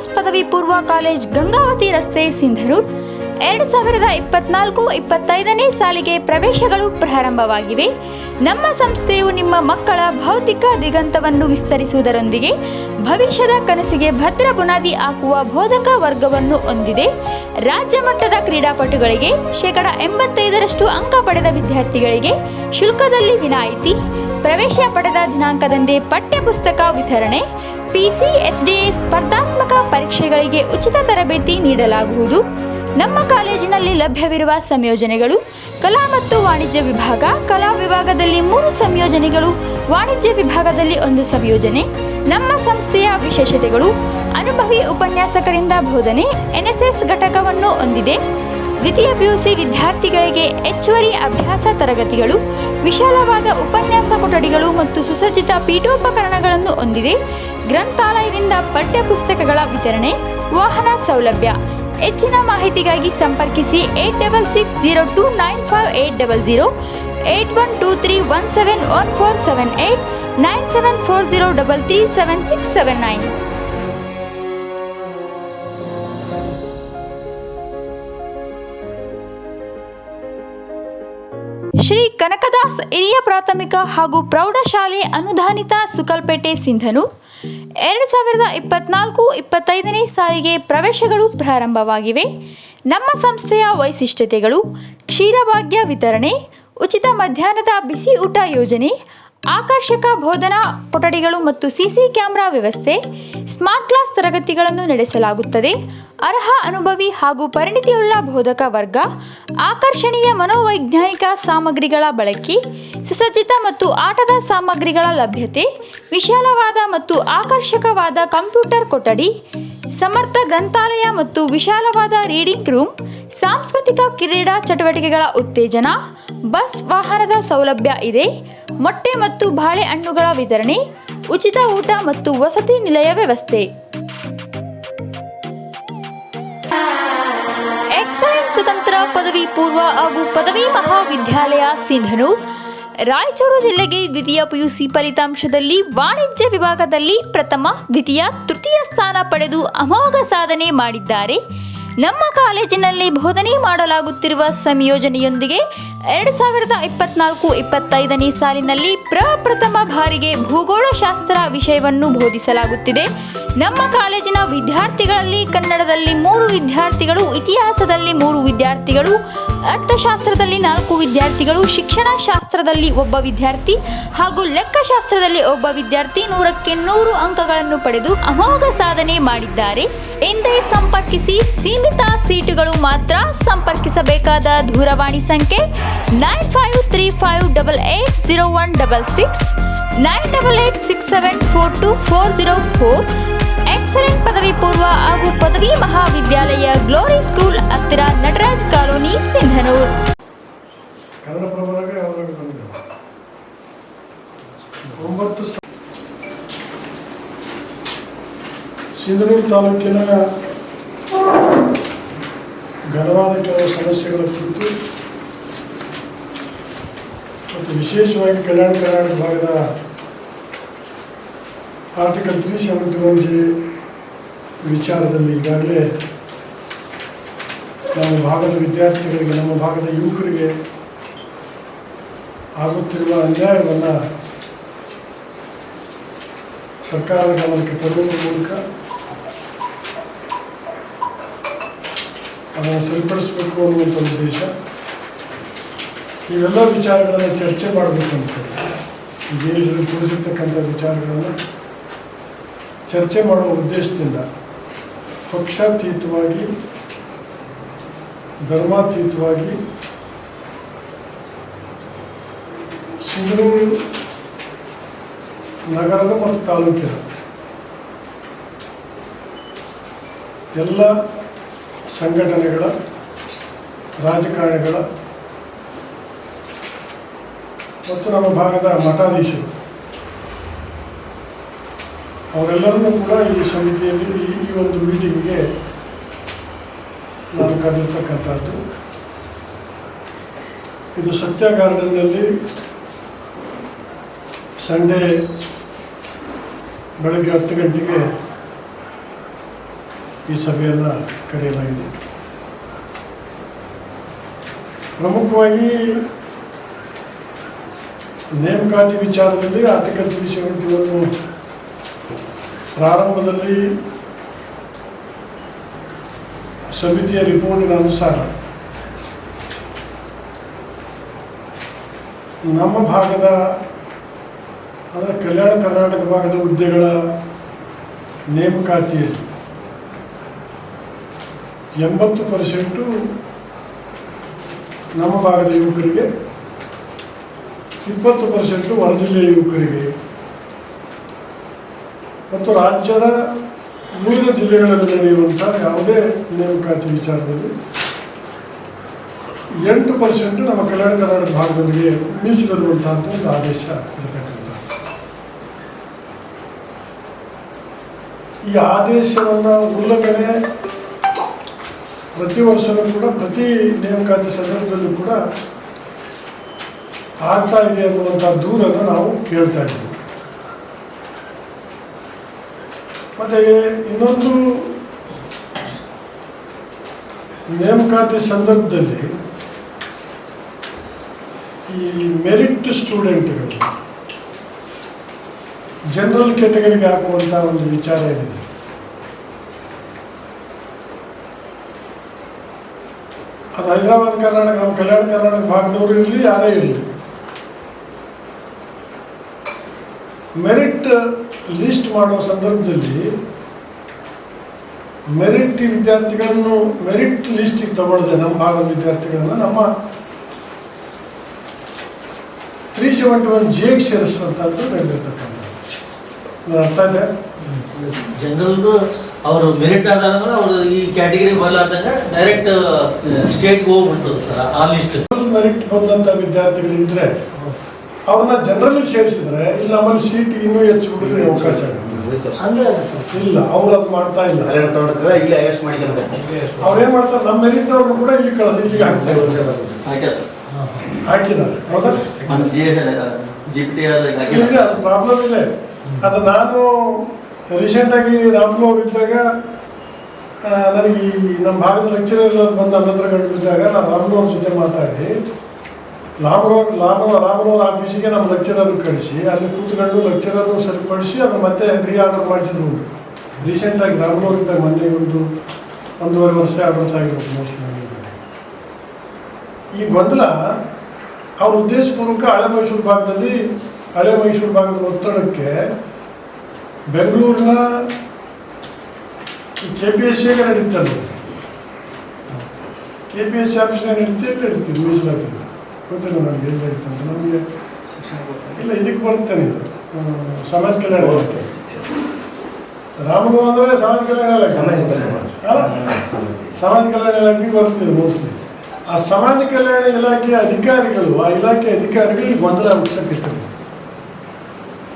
ಕನಕದಾಸ್ ಪದವಿ ಪೂರ್ವ ಕಾಲೇಜ್ ಗಂಗಾವತಿ ರಸ್ತೆ ಸಿಂಧರು ಎರಡು ಸಾವಿರದ ಇಪ್ಪತ್ನಾಲ್ಕು ಇಪ್ಪತ್ತೈದನೇ ಸಾಲಿಗೆ ಪ್ರವೇಶಗಳು ಪ್ರಾರಂಭವಾಗಿವೆ. ನಮ್ಮ ಸಂಸ್ಥೆಯು ನಿಮ್ಮ ಮಕ್ಕಳ ಭೌತಿಕ ದಿಗಂತವನ್ನು ವಿಸ್ತರಿಸುವುದರೊಂದಿಗೆ ಭವಿಷ್ಯದ ಕನಸಿಗೆ ಭದ್ರ ಬುನಾದಿ ಹಾಕುವ ಬೋಧಕ ವರ್ಗವನ್ನು ಹೊಂದಿದೆ. ರಾಜ್ಯ ಮಟ್ಟದ ಕ್ರೀಡಾಪಟುಗಳಿಗೆ ಶೇಕಡ ಎಂಬತ್ತೈದರಷ್ಟು ಅಂಕ ಪಡೆದ ವಿದ್ಯಾರ್ಥಿಗಳಿಗೆ ಶುಲ್ಕದಲ್ಲಿ ವಿನಾಯಿತಿ, ಪ್ರವೇಶ ಪಡೆದ ದಿನಾಂಕದಂದೇ ಪಠ್ಯಪುಸ್ತಕ ವಿತರಣೆ ಪಿಸಿ ಎಸ್ಡಿಎ ಸ್ಪರ್ಧಾತ್ಮಕ ಪರೀಕ್ಷೆಗಳಿಗೆ ಉಚಿತ ತರಬೇತಿ ನೀಡಲಾಗುವುದು. ನಮ್ಮ ಕಾಲೇಜಿನಲ್ಲಿ ಲಭ್ಯವಿರುವ ಸಂಯೋಜನೆಗಳು ಕಲಾ ಮತ್ತು ವಾಣಿಜ್ಯ ವಿಭಾಗ, ಕಲಾ ವಿಭಾಗದಲ್ಲಿ ಮೂರು ಸಂಯೋಜನೆಗಳು, ವಾಣಿಜ್ಯ ವಿಭಾಗದಲ್ಲಿ ಒಂದು ಸಂಯೋಜನೆ, ನಮ್ಮ ಸಂಸ್ಥೆಯ ವಿಶೇಷತೆಗಳು, ಅನುಭವಿ ಉಪನ್ಯಾಸಕರಿಂದ ಬೋಧನೆ ಎನ್ಎಸ್ಎಸ್ ಘಟಕವನ್ನು ಹೊಂದಿದೆ. ದ್ವಿತೀಯ ಪಿಯುಸಿ ವಿದ್ಯಾರ್ಥಿಗಳಿಗೆ ಹೆಚ್ಚುವರಿ ಅಭ್ಯಾಸ ತರಗತಿಗಳು, ವಿಶಾಲವಾದ ಉಪನ್ಯಾಸ ಕೊಠಡಿಗಳು ಮತ್ತು ಸುಸಜ್ಜಿತ ಪೀಠೋಪಕರಣಗಳನ್ನು ಹೊಂದಿದೆ. ಗ್ರಂಥಾಲಯದಿಂದ ಪಠ್ಯಪುಸ್ತಕಗಳ ವಿತರಣೆ, ವಾಹನ ಸೌಲಭ್ಯ. ಹೆಚ್ಚಿನ ಮಾಹಿತಿಗಾಗಿ ಸಂಪರ್ಕಿಸಿ eight double six zero two nine five eight double zero, eight one two three one seven one four seven eight, nine seven four zero double three seven six seven nine. Shri Kanakadas ಹಿರಿಯ ಪ್ರಾಥಮಿಕ ಹಾಗೂ ಪ್ರೌಢಶಾಲೆ ಅನುದಾನಿತ ಸುಕಲ್ಪೇಟೆ ಸಿಂಧನು ಎರಡು ಸಾವಿರದ ಇಪ್ಪತ್ನಾಲ್ಕು ಇಪ್ಪತ್ತೈದನೇ ಸಾಲಿಗೆ ಪ್ರವೇಶಗಳು ಪ್ರಾರಂಭವಾಗಿವೆ. ನಮ್ಮ ಸಂಸ್ಥೆಯ ವೈಶಿಷ್ಟ್ಯತೆಗಳು ಕ್ಷೀರಭಾಗ್ಯ ವಿತರಣೆ, ಉಚಿತ ಮಧ್ಯಾಹ್ನದ ಬಿಸಿ ಊಟ ಯೋಜನೆ, ಆಕರ್ಷಕ ಬೋಧನಾ ಕೊಠಡಿಗಳು ಮತ್ತು ಸಿಸಿ ಕ್ಯಾಮೆರಾ ವ್ಯವಸ್ಥೆ, ಸ್ಮಾರ್ಟ್ ಕ್ಲಾಸ್ ತರಗತಿಗಳನ್ನು ನಡೆಸಲಾಗುತ್ತದೆ. ಅರ್ಹ ಅನುಭವಿ ಹಾಗೂ ಪರಿಣಿತಿಯುಳ್ಳ ಬೋಧಕ ವರ್ಗ, ಆಕರ್ಷಣೀಯ ಮನೋವೈಜ್ಞಾನಿಕ ಸಾಮಗ್ರಿಗಳ ಬಳಕೆ, ಸುಸಜ್ಜಿತ ಮತ್ತು ಆಟದ ಸಾಮಗ್ರಿಗಳ ಲಭ್ಯತೆ, ವಿಶಾಲವಾದ ಮತ್ತು ಆಕರ್ಷಕವಾದ ಕಂಪ್ಯೂಟರ್ ಕೊಠಡಿ, ಸಮರ್ಥ ಗ್ರಂಥಾಲಯ ಮತ್ತು ವಿಶಾಲವಾದ ರೀಡಿಂಗ್ ರೂಮ್, ಸಾಂಸ್ಕೃತಿಕ ಕ್ರೀಡಾ ಚಟುವಟಿಕೆಗಳ ಉತ್ತೇಜನ, ಬಸ್ ವಾಹನದ ಸೌಲಭ್ಯ ಇದೆ, ಮೊಟ್ಟೆ ಮತ್ತು ಬಾಳೆಹಣ್ಣುಗಳ ವಿತರಣೆ, ಉಚಿತ ಊಟ ಮತ್ತು ವಸತಿ ನಿಲಯ ವ್ಯವಸ್ಥೆ. ಸ್ವತಂತ್ರ ಪದವಿ ಪೂರ್ವ ಹಾಗೂ ಪದವಿ ಮಹಾವಿದ್ಯಾಲಯ ಸಿಂಧನು. ರಾಯಚೂರು ಜಿಲ್ಲೆಗೆ ದ್ವಿತೀಯ ಪಿಯುಸಿ ಫಲಿತಾಂಶದಲ್ಲಿ ವಾಣಿಜ್ಯ ವಿಭಾಗದಲ್ಲಿ ಪ್ರಥಮ, ದ್ವಿತೀಯ, ತೃತೀಯ ಸ್ಥಾನ ಪಡೆದು ಅಮೋಘ ಸಾಧನೆ ಮಾಡಿದ್ದಾರೆ. ನಮ್ಮ ಕಾಲೇಜಿನಲ್ಲಿ ಬೋಧನೆ ಮಾಡಲಾಗುತ್ತಿರುವ ಸಂಯೋಜನೆಯೊಂದಿಗೆ ಎರಡು ಸಾವಿರದ ಇಪ್ಪತ್ನಾಲ್ಕು ಇಪ್ಪತ್ತೈದನೇ ಸಾಲಿನಲ್ಲಿ ಪ್ರಪ್ರಥಮ ಬಾರಿಗೆ ಭೂಗೋಳಶಾಸ್ತ್ರ ವಿಷಯವನ್ನು ಬೋಧಿಸಲಾಗುತ್ತಿದೆ. ನಮ್ಮ ಕಾಲೇಜಿನ ವಿದ್ಯಾರ್ಥಿಗಳಲ್ಲಿ ಕನ್ನಡದಲ್ಲಿ ಮೂರು ವಿದ್ಯಾರ್ಥಿಗಳು, ಇತಿಹಾಸದಲ್ಲಿ ಮೂರು ವಿದ್ಯಾರ್ಥಿಗಳು ಅರ್ಥಶಾಸ್ತ್ರದಲ್ಲಿ ನಾಲ್ಕು ವಿದ್ಯಾರ್ಥಿಗಳು ಶಿಕ್ಷಣ ಶಾಸ್ತ್ರದಲ್ಲಿ ಒಬ್ಬ ವಿದ್ಯಾರ್ಥಿ ಹಾಗೂ ಲೆಕ್ಕಶಾಸ್ತ್ರದಲ್ಲಿ ಒಬ್ಬ ವಿದ್ಯಾರ್ಥಿ ನೂರಕ್ಕೆ ನೂರು ಅಂಕಗಳನ್ನು ಪಡೆದು ಅಮೋಘ ಸಾಧನೆ ಮಾಡಿದ್ದಾರೆ. ಎಂದೇ ಸಂಪರ್ಕಿಸಿ ಸೀಮಿತ ಸೀಟುಗಳು ಮಾತ್ರ ಸಂಪರ್ಕಿಸಬೇಕಾದ ದೂರವಾಣಿ ಸಂಖ್ಯೆ nine five three five double eight zero one double six, nine double eight six seven four two four zero four, excellent ಪದವಿ ಪೂರ್ವ ಹಾಗೂ ಪದವಿ ಮಹಾವಿದ್ಯಾಲಯ ಗ್ಲೋರಿ ಸ್ಕೂಲ್ ಹತ್ತಿರ ನಟರಾಜ್ ಕಾಲೋನಿ, ಸಿಂಧನೂರ್. ಸಿಂಧನೂರು ತಾಲೂಕಿನ ಘನವಾದ ಕೆಲವು ಸಮಸ್ಯೆಗಳ ಕುರಿತು ಮತ್ತು ವಿಶೇಷವಾಗಿ ಕಲ್ಯಾಣ ಕರ್ನಾಟಕ ಭಾಗದ ಆರ್ಥಿಕ ತ್ರೀ ಸೆವೆಂಟಿ ಒನ್ ಜಿ ವಿಚಾರದಲ್ಲಿ ಈಗಾಗಲೇ ನಮ್ಮ ಭಾಗದ ವಿದ್ಯಾರ್ಥಿಗಳಿಗೆ, ನಮ್ಮ ಭಾಗದ ಯುವಕರಿಗೆ ಆಗುತ್ತಿರುವ ಅನ್ಯಾಯವನ್ನು ಸರ್ಕಾರದ ಗಮನಕ್ಕೆ ತರುವ ಮೂಲಕ ಅದನ್ನು ಸರಿಪಡಿಸಬೇಕು ಅನ್ನುವಂಥ ಉದ್ದೇಶ. ಇವೆಲ್ಲ ವಿಚಾರಗಳನ್ನು ಚರ್ಚೆ ಮಾಡಬೇಕು ಅಂತ. ದೇಶದಲ್ಲಿ ತಿಳಿಸಿರ್ತಕ್ಕಂಥ ವಿಚಾರಗಳನ್ನು ಚರ್ಚೆ ಮಾಡುವ ಉದ್ದೇಶದಿಂದ ಪಕ್ಷಾತೀತವಾಗಿ ಧರ್ಮಾತೀತವಾಗಿ ಸಿಂಧನೂರು ನಗರದ ಮತ್ತು ತಾಲೂಕಿನ ಎಲ್ಲ ಸಂಘಟನೆಗಳ, ರಾಜಕಾರಣಿಗಳ ಮತ್ತು ನಮ್ಮ ಭಾಗದ ಮಠಾಧೀಶರು, ಅವರೆಲ್ಲರನ್ನೂ ಕೂಡ ಈ ಸಮಿತಿಯಲ್ಲಿ ಈ ಒಂದು ಮೀಟಿಂಗಿಗೆ ನಾನು ಕರೆದಿರ್ತಕ್ಕಂಥದ್ದು ಇದು ಸತ್ಯ ಗಾರ್ಡನ್ನಲ್ಲಿ ಸಂಡೇ ಬೆಳಗ್ಗೆ ಹತ್ತು ಗಂಟೆಗೆ ಈ ಸಭೆಯನ್ನು ಕರೆಯಲಾಗಿದೆ. ಪ್ರಮುಖವಾಗಿ ನೇಮಕಾತಿ ವಿಚಾರದಲ್ಲಿ ಆರ್ಥಿಕ ತ್ರೀ ಪ್ರಾರಂಭದಲ್ಲಿ ಸಮಿತಿಯ ರಿಪೋರ್ಟಿನ ಅನುಸಾರ, ನಮ್ಮ ಭಾಗದ ಅಂದರೆ ಕಲ್ಯಾಣ ಕರ್ನಾಟಕ ಭಾಗದ ಹುದ್ದೆಗಳ ನೇಮಕಾತಿಯಲ್ಲಿ ಎಂಬತ್ತು ಪರ್ಸೆಂಟು ನಮ್ಮ ಭಾಗದ ಯುವಕರಿಗೆ, ಇಪ್ಪತ್ತು ಪರ್ಸೆಂಟು ಹೊರ ಜಿಲ್ಲೆಯ ಯುವಕರಿಗೆ ಮತ್ತು ರಾಜ್ಯದ ಉಳಿದ ಜಿಲ್ಲೆಗಳಲ್ಲಿ ನಡೆಯುವಂಥ ಯಾವುದೇ ನೇಮಕಾತಿ ವಿಚಾರದಲ್ಲಿ ಎಂಟು ಪರ್ಸೆಂಟ್ ನಮ್ಮ ಕಲ್ಯಾಣ ಕರ್ನಾಟಕ ಭಾಗದವರಿಗೆ ಮೀಸಲಿರುವಂತಹ ಒಂದು ಆದೇಶ ಇರತಕ್ಕಂಥ ಈ ಆದೇಶವನ್ನು ಉಲ್ಲಂಘನೆ ಪ್ರತಿ ವರ್ಷವೂ ಕೂಡ, ಪ್ರತಿ ನೇಮಕಾತಿ ಸಂದರ್ಭದಲ್ಲೂ ಕೂಡ ಆಗ್ತಾ ಇದೆ ಅನ್ನುವಂಥ ದೂರನ್ನು ನಾವು ಕೇಳ್ತಾ ಇದ್ದೀವಿ. ಮತ್ತು ಇನ್ನೊಂದು ನೇಮಕಾತಿ ಸಂದರ್ಭದಲ್ಲಿ ಈ ಮೆರಿಟ್ ಸ್ಟೂಡೆಂಟ್ಗಳು ಜನರಲ್ ಕೆಟಗರಿಗೆ ಹಾಕುವಂಥ ಒಂದು ವಿಚಾರ ಇದೆ ಅದು ಹೈದರಾಬಾದ್, ಕರ್ನಾಟಕ, ನಮ್ಮ ಕಲ್ಯಾಣ ಕರ್ನಾಟಕ ಭಾಗದವರು ಇರಲಿ, ಯಾರೇ ಇರಲಿ. ಮೆರಿಟ್ ಲಿಸ್ಟ್ ಮಾಡೋ ಸಂದರ್ಭದಲ್ಲಿ ಮೆರಿಟ್ ವಿದ್ಯಾರ್ಥಿಗಳನ್ನು ಮೆರಿಟ್ ಲಿಸ್ಟಿಗೆ ತಗೊಳ್ಳದೆ ನಮ್ಮ ಭಾಗದ ವಿದ್ಯಾರ್ಥಿಗಳನ್ನು. ನಮ್ಮ ತ್ರೀ ಸೆವೆಂಟಿ ಒನ್ ಜೇಗೆ ಸೇರಿಸುವಂಥದ್ದು ನಡೆದಿರ್ತಕ್ಕಂಥದ್ದು. ಅರ್ಥ ಇದೆ? ಜನರಲ್ದು ಅವರು ಮೆರಿಟ್ ಆಧಾರ ಮೇಲೆ ಅವರು ಈ ಕ್ಯಾಟಗರಿ ಬರಲಾದಾಗ ಡೈರೆಕ್ಟ್ ಸ್ಟೇಟ್ ಹೋಗ್ಬಿಡ್ತದೆ ಸರ್ ಆ ಲಿಸ್ಟ್ ಮೆರಿಟ್ ಬಂದಂಥ ವಿದ್ಯಾರ್ಥಿಗಳಿದ್ರೆ ಅವ್ರನ್ನ ಜನರಲ್ಲಿ ಸೇರಿಸಿದ್ರೆ ಇಲ್ಲಿ ನಮ್ಮಲ್ಲಿ ಸೀಟ್ ಇನ್ನೂ ಹೆಚ್ಚು ಹುಡುಗರಿಗೆ ಅವಕಾಶ ಆಗುತ್ತೆ. ಇಲ್ಲ ಅವ್ರು ಅದು ಮಾಡ್ತಾ ಇಲ್ಲ. ಅವ್ರು ಅವ್ರೇನ್ ಮಾಡ್ತಾರೆ ನಮ್ಮ ಮೆರಿಟ್ನವ್ರನ್ನ ಕೂಡ ಇಲ್ಲಿ ಕಳೆದ ಇಲ್ಲಿಗೆ ಹಾಕ್ತಾ ಇದ್ದಾರೆ ಸರ್ ಹಾಕಿದ್ದಾರೆ. ಹೌದಾ? ನಮ್ಮ G G P T R ಇದೆ ಅದು ಪ್ರಾಬ್ಲಮ್ ಇದೆ ಅದು ನಾನು ರೀಸೆಂಟಾಗಿ ರಾಮ್ಲು ಅವ್ರು ಇದ್ದಾಗ ನನಗೆ ಈ ನಮ್ಮ ಭಾಗದ ಲೆಕ್ಚರರ್ ಬಂದು ನನ್ನ ಹತ್ರ ಕಂಡಿದ್ದಾಗ ನಾನು ರಾಮ್ಲು ಅವ್ರ ಜೊತೆ ಮಾತಾಡಿ ರಾಮರವ್ರ ರಾಮ ರಾಮರವ್ರ ಆಫೀಸಿಗೆ ನಮ್ಮ ಲೆಕ್ಚರರ್ ಕಳಿಸಿ, ಅಲ್ಲಿ ಕೂತ್ಕೊಂಡು ಲೆಕ್ಚರರ್ ಸರಿಪಡಿಸಿ ಅದನ್ನು ಮತ್ತೆ ರೀ ಆರ್ಡರ್ ಮಾಡಿಸಿದ್ರು ಉಂಟು ರೀಸೆಂಟಾಗಿ ರಾಮರವ್ರ ಇದ್ದಾಗ ಮೊನ್ನೆ ಒಂದು ಒಂದೂವರೆ ವರ್ಷ ಎರಡು ವರ್ಷ ಆಗಿರ್ಬೋದು ಮೋಸ್ಟ್ಲಿ ಈ ಗೊಂದಲ ಅವ್ರ ಉದ್ದೇಶಪೂರ್ವಕ ಹಳೆ ಮೈಸೂರು ಭಾಗದಲ್ಲಿ, ಹಳೆ ಮೈಸೂರು ಭಾಗದ ಒತ್ತಡಕ್ಕೆ ಬೆಂಗಳೂರಿನ ಕೆ ಪಿ ಎಸ್ ಸಿಗೆ ನಡೀತಲ್ಲ ಕೆ ಪಿ ಎಸ್ ಸಿ ಆಫೀಸ್ನಾಗ ನಡೀತೀವಿ ನಡೀತೀವಿ ಮೀಸಲಾತಿದ್ದು ಗೊತ್ತಿಲ್ಲ ನನಗೆ ಎಲ್ಲಿ ನಡೀತಂತ ನಮಗೆ ಇಲ್ಲ ಇದಕ್ಕೆ ಬರ್ತೇನೆ ಇದು. ಸಮಾಜ ಕಲ್ಯಾಣ ಇಲಾಖೆ. ರಾಮನು ಅಂದರೆ ಸಮಾಜ ಕಲ್ಯಾಣ ಇಲಾಖೆ. ಸಮಾಜ ಕಲ್ಯಾಣ. ಅಲ್ಲ? ಸಮಾಜ ಕಲ್ಯಾಣ ಇಲಾಖೆಗೆ ಬರ್ತದೆ ಮೋಸ್ಟ್ಲಿ. ಆ ಸಮಾಜ ಕಲ್ಯಾಣ ಇಲಾಖೆಯ ಅಧಿಕಾರಿಗಳು ಆ ಇಲಾಖೆ ಅಧಿಕಾರಿಗಳಿಗೆ ಗೊಂದಲ ಹುಟ್ಟಿಸಕ್ಕಿತ್ತು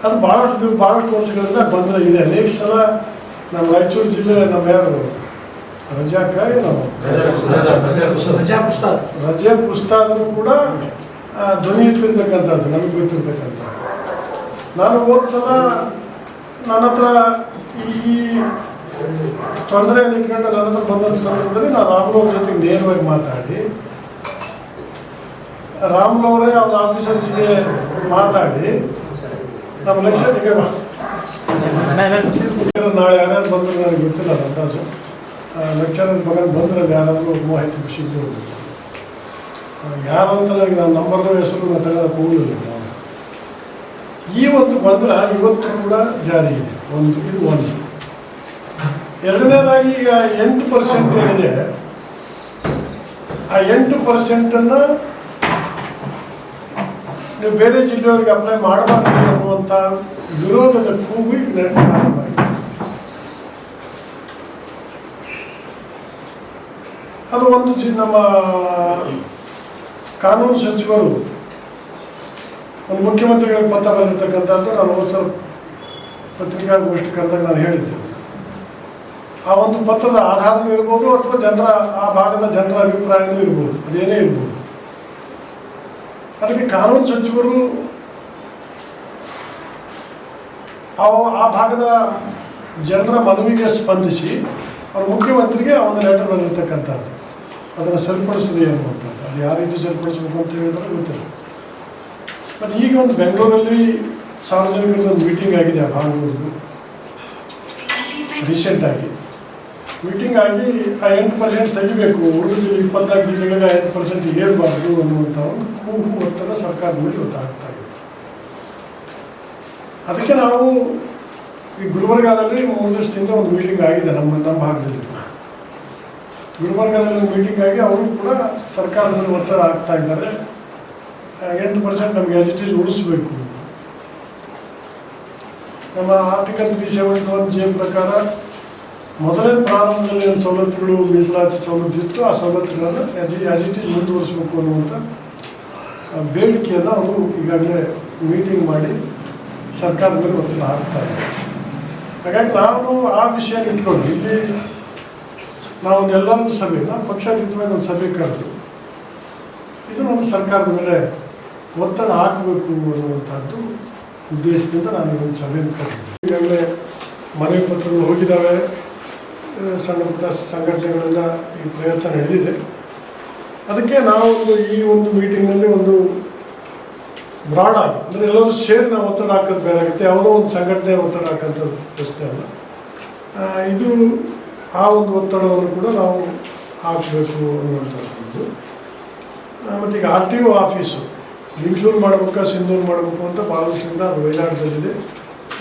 ಅದು ಭಾಳಷ್ಟು ಭಾಳಷ್ಟು ವರ್ಷಗಳಿಂದ ಗೊಂದಲ ಇದೆ. ಅನೇಕ ಸಲ ನಮ್ಮ ರಾಯಚೂರು ಜಿಲ್ಲೆ ನಮ್ಮ ಯಾರು ರಜಾಕ ಏನೋ ರಜೆಯ ಪುಸ್ತಕ ಕೂಡ ಧ್ವನಿ ಎತ್ತಿರ್ತಕ್ಕಂಥದ್ದು ನಮಗೆ ಗೊತ್ತಿರ್ತಕ್ಕಂಥದ್ದು. ನಾನು ಹೋದ ಸಲ ನನ್ನ ಹತ್ರ ಈ ತೊಂದರೆ ನಿಂತ್ಕೊಂಡು ನನ್ನ ಹತ್ರ ಬಂದಂಥ ಸಂದರ್ಭದಲ್ಲಿ ನಾನು ರಾಮುಲು ಅವ್ರ ಜೊತೆಗೆ ನೇರವಾಗಿ ಮಾತಾಡಿ ರಾಮುಲು ಅವರೇ ಅವ್ರ ಆಫೀಸರ್ಸ್ಗೆ ಮಾತಾಡಿ ನಮ್ಮ ಲೆಕ್ಚರ್ಗೆ ನಾಳೆ ಯಾರ್ಯಾರು ಬಂದ್ರು ನನಗೆ ಗೊತ್ತಿಲ್ಲ ಅದು ಅಂದಾಜು ಲೆಕ್ಚರರ್ ಮಗನ ಬಂದ್ರೆ ಯಾರಾದರೂ ಮಾಹಿತಿ ಯಾರು ಅಂತ ನನಗೆ ನಾನು ನಂಬರ್ನ ಹೆಸರು ನಾನು ತಗೊಳ್ಳೋಕೆ ಹೋಗಲಿಲ್ಲ ನಾನು ಈ ಒಂದು ಬಂದ್ರ ಇವತ್ತು ಕೂಡ ಜಾರಿ ಇದೆ. ಒಂದು, ಇದು ಒಂದು. ಎರಡನೇದಾಗಿ ಈಗ ಎಂಟು ಪರ್ಸೆಂಟ್ ಏನಿದೆ, ಆ ಎಂಟು ಪರ್ಸೆಂಟನ್ನು ನೀವು ಬೇರೆ ಜಿಲ್ಲೆಯವ್ರಿಗೆ ಅಪ್ಲೈ ಮಾಡಬಾರ್ದು ಅನ್ನುವಂಥ ವಿರೋಧದ ಕೂಗು ಈಗ ನಡೆ- ಪ್ರಾರಂಭ ಆಗಿದೆ. ಅದು ಒಂದು ನಮ್ಮ ಕಾನೂನು ಸಚಿವರು ಒಂದು ಮುಖ್ಯಮಂತ್ರಿಗಳಿಗೆ ಪತ್ರ ಬರೆದಿರ್ತಕ್ಕಂಥದ್ದು ನಾನು ಒಂದು ಪತ್ರಿಕಾಗೋಷ್ಠಿ ಕರೆದಾಗ ನಾನು ಹೇಳಿದ್ದೆ. ಆ ಒಂದು ಪತ್ರದ ಆಧಾರನೂ ಇರ್ಬೋದು ಅಥವಾ ಜನರ ಆ ಭಾಗದ ಜನರ ಅಭಿಪ್ರಾಯವೂ ಇರ್ಬೋದು. ಅದೇನೇ ಇರ್ಬೋದು. ಅದಕ್ಕೆ ಕಾನೂನು ಸಚಿವರು ಆ ಭಾಗದ ಜನರ ಮನವಿಗೆ ಸ್ಪಂದಿಸಿ ಅವರು ಮುಖ್ಯಮಂತ್ರಿಗೆ ಆ ಒಂದು ಲೆಟರ್ ಬಂದಿರತಕ್ಕಂಥದ್ದು ಅದನ್ನು ಸರಿಪಡಿಸಿದೆ ಅನ್ನುವಂಥದ್ದು ಅದು ಯಾವ ರೀತಿ ಸರಿಪಡಿಸ್ಬೇಕು ಅಂತ ಹೇಳಿದ್ರೆ ಗೊತ್ತಿಲ್ಲ. ಮತ್ತು ಈಗ ಒಂದು ಬೆಂಗಳೂರಲ್ಲಿ ಸಾರ್ವಜನಿಕರದ್ದು ಒಂದು ಮೀಟಿಂಗ್ ಆಗಿದೆ ಆ ಭಾಗದವ್ರದ್ದು. ರೀಸೆಂಟಾಗಿ ಮೀಟಿಂಗ್ ಆಗಿ ಆ ಎಂಟು ಪರ್ಸೆಂಟ್ ತೆಗಿಬೇಕು. ಉಳಿದ ಇಪ್ಪತ್ನಾಲ್ಕು ಜಿಲ್ಲೆಗಳಿಗೆ ಎಂಟು ಪರ್ಸೆಂಟ್ ಏರಬಾರ್ದು ಅನ್ನುವಂಥ ಒಂದು ಕೂಗು ಒತ್ತಡ ಸರ್ಕಾರದ ಮೇಲೆ ಗೊತ್ತಾಗ್ತಾ ಇದೆ. ಅದಕ್ಕೆ ನಾವು ಈ ಗುಲ್ಬರ್ಗಾದಲ್ಲಿ ಮೂರು ದಿವಸದಿಂದ ಒಂದು ಮೀಟಿಂಗ್ ಆಗಿದೆ ನಮ್ಮ ನಮ್ಮ ಭಾಗದಲ್ಲಿ. ಗುಲ್ಬರ್ಗಾದಲ್ಲಿ ಮೀಟಿಂಗ್ ಆಗಿ ಅವರು ಕೂಡ ಸರ್ಕಾರದಲ್ಲಿ ಒತ್ತಡ ಆಗ್ತಾ ಇದ್ದಾರೆ. ಎಂಟು ಪರ್ಸೆಂಟ್ ನಮಗೆ ಎಜುಟೇಜ್ ಉಳಿಸ್ಬೇಕು. ನಮ್ಮ article three seventy one J ಪ್ರಕಾರ ಮೊದಲೇ ಪ್ರಾರಂಭದಲ್ಲಿ ಏನು ಸವಲತ್ತುಗಳು, ಮೀಸಲಾತಿ ಸವಲತ್ತು ಇತ್ತು. ಆ ಸವಲತ್ತುಗಳನ್ನು ಎಜಿ ಎಜಿಟೇಜ್ ಮುಂದುವರಿಸಬೇಕು ಅನ್ನುವಂಥ ಬೇಡಿಕೆಯನ್ನು ಅವರು ಈಗಾಗಲೇ ಮೀಟಿಂಗ್ ಮಾಡಿ ಸರ್ಕಾರದಲ್ಲಿ ಒತ್ತಡ ಹಾಕ್ತಾರೆ ಹಾಗಾಗಿ ನಾವು ಆ ವಿಷಯ ಇಟ್ಕೊಂಡು ಇಲ್ಲಿ ನಾವೊಂದು ಎಲ್ಲರದ್ದು ಸಭೆ ನಾವು ಪಕ್ಷಾತೀತವಾಗಿ ಒಂದು ಸಭೆ ಕರೆದು ಇದನ್ನೊಂದು ಸರ್ಕಾರದ ಮೇಲೆ ಒತ್ತಡ ಹಾಕಬೇಕು ಅನ್ನುವಂಥದ್ದು ಉದ್ದೇಶದಿಂದ ನಾನು ಇದೊಂದು ಒಂದು ಸಭೆಯನ್ನು ಕರೆದಿದ್ದೆ ಈಗಾಗಲೇ ಮನವಿ ಪತ್ರಗಳು ಹೋಗಿದ್ದಾವೆ. ಸಣ್ಣ ಪುಟ್ಟ ಸಂಘಟನೆಗಳೆಲ್ಲ ಈ ಪ್ರಯತ್ನ ನಡೆದಿದೆ. ಅದಕ್ಕೆ ನಾವೊಂದು ಈ ಒಂದು ಮೀಟಿಂಗ್ನಲ್ಲಿ ಒಂದು ಬ್ರಾಡ್ ಅಂದರೆ ಎಲ್ಲರೂ ಸೇರಿ ನಾವು ಒತ್ತಡ ಹಾಕೋದು ಬೇರೆ ಆಗುತ್ತೆ. ಯಾವುದೋ ಒಂದು ಸಂಘಟನೆ ಒತ್ತಡ ಹಾಕೋಂಥದ್ದು ಪ್ರಶ್ನೆ ಅಲ್ಲ. ಇದು ಆ ಒಂದು ಒತ್ತಡವನ್ನು ಕೂಡ ನಾವು ಹಾಕಬೇಕು ಅನ್ನುವಂಥದ್ದು. ಮತ್ತು ಈಗ ಆರ್ ಟಿ ಒ ಆಫೀಸು ಲಿಂಚೂರು ಮಾಡಬೇಕಾ, ಸಿಂಧೂರು ಮಾಡಬೇಕು ಅಂತ ಭಾಳ ವರ್ಷದಿಂದ ಅದು ವೈಲಾಟದಲ್ಲಿದೆ.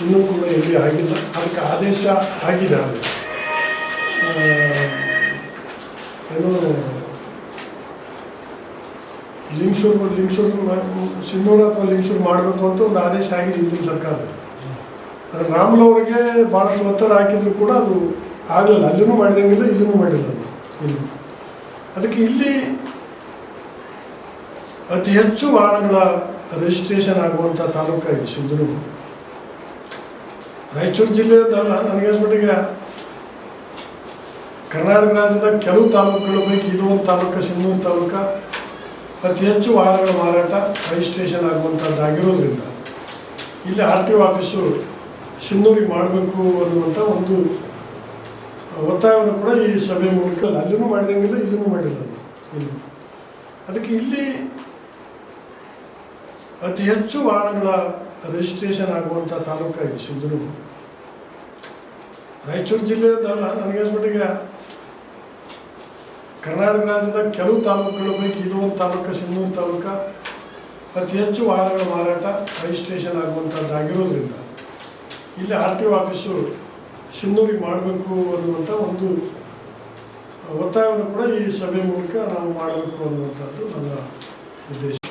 ಇನ್ನೂ ಕೂಡ ಎಲ್ಲಿ ಆಗಿಲ್ಲ. ಅದಕ್ಕೆ ಆದೇಶ ಆಗಿದೆ ಅದು ಏನು ಲಿಂಗಸೂರು ಲಿಂಗಸೂರು ಸಿಂಧೂರು ಅಥವಾ ಲಿಂಗಸೂರು ಮಾಡಬೇಕು ಅಂತ ಒಂದು ಆದೇಶ ಆಗಿದೆ ಹಿಂದಿನ ಸರ್ಕಾರದಲ್ಲಿ. ಅದು ರಾಮುಲು ಅವರಿಗೆ ಭಾಳಷ್ಟು ಒತ್ತಡ ಹಾಕಿದ್ರು ಕೂಡ ಅದು ಆಗಲಿಲ್ಲ ಅಲ್ಲೂ ಮಾಡಿದಂಗಿಲ್ಲ, ಇಲ್ಲೂ ಮಾಡಿಲ್ಲ ಇಲ್ಲಿ. ಅದಕ್ಕೆ ಇಲ್ಲಿ ಅತಿ ಹೆಚ್ಚು ವಾಹನಗಳ ರಿಜಿಸ್ಟ್ರೇಷನ್ ಆಗುವಂಥ ತಾಲೂಕು ಇದು ಸಿಂಧನೂರು. ರಾಯಚೂರು ಜಿಲ್ಲೆಯದಲ್ಲ ನನಗೆ ಮಟ್ಟಿಗೆ ಕರ್ನಾಟಕ ರಾಜ್ಯದ ಕೆಲವು ತಾಲೂಕುಗಳ ಪೈಕಿ ಇದು ಒಂದು ತಾಲೂಕು, ಸಿಂಧೂರು ತಾಲೂಕು. ಅತಿ ಹೆಚ್ಚು ವಾಹನಗಳ ಮಾರಾಟ ರಿಜಿಸ್ಟ್ರೇಷನ್ ಆಗುವಂಥದ್ದಾಗಿರೋದ್ರಿಂದ ಇಲ್ಲಿ ಆರ್ ಟಿ ಒ ಆಫೀಸು ಸಿನ್ನೂರಿಗೆ ಮಾಡಬೇಕು ಅನ್ನುವಂಥ ಒಂದು ಒತ್ತಾಯವನ್ನು ಕೂಡ ಈ ಸಭೆ ಮೂಲಕ ಅಲ್ಲಿನೂ ಮಾಡಿದಂಗಿಲ್ಲ, ಇಲ್ಲಿನೂ ಮಾಡಿಲ್ಲ. ಇಲ್ಲಿ. ಅದಕ್ಕೆ ಇಲ್ಲಿ ಅತಿ ಹೆಚ್ಚು ವಾಹನಗಳ ರಿಜಿಸ್ಟ್ರೇಷನ್ ಆಗುವಂಥ ತಾಲೂಕು ಇದು ಸಿಂಧನೂರು. ರಾಯಚೂರು ಜಿಲ್ಲೆಯದಲ್ಲ ನನಗೆ ಮಟ್ಟಿಗೆ ಕರ್ನಾಟಕ ರಾಜ್ಯದ ಕೆಲವು ತಾಲೂಕುಗಳ ಪೈಕಿ ಇದು ಒಂದು ತಾಲೂಕು ಸಿಂಧೂರು ತಾಲೂಕು. ಅತಿ ಹೆಚ್ಚು ವಾಹನಗಳ ಮಾರಾಟ ರಿಜಿಸ್ಟ್ರೇಷನ್ ಆಗುವಂಥದ್ದಾಗಿರೋದ್ರಿಂದ. ಇಲ್ಲಿ ಆರ್ ಟಿ ಒ ಆಫೀಸು ಸಿನ್ನೂರಿಗೆ ಮಾಡಬೇಕು ಅನ್ನುವಂಥ ಒಂದು ಒತ್ತಾಯವನ್ನು ಕೂಡ ಈ ಸಭೆ ಮೂಲಕ ನಾವು ಮಾಡಬೇಕು ಅನ್ನುವಂಥದ್ದು ನನ್ನ ಉದ್ದೇಶ.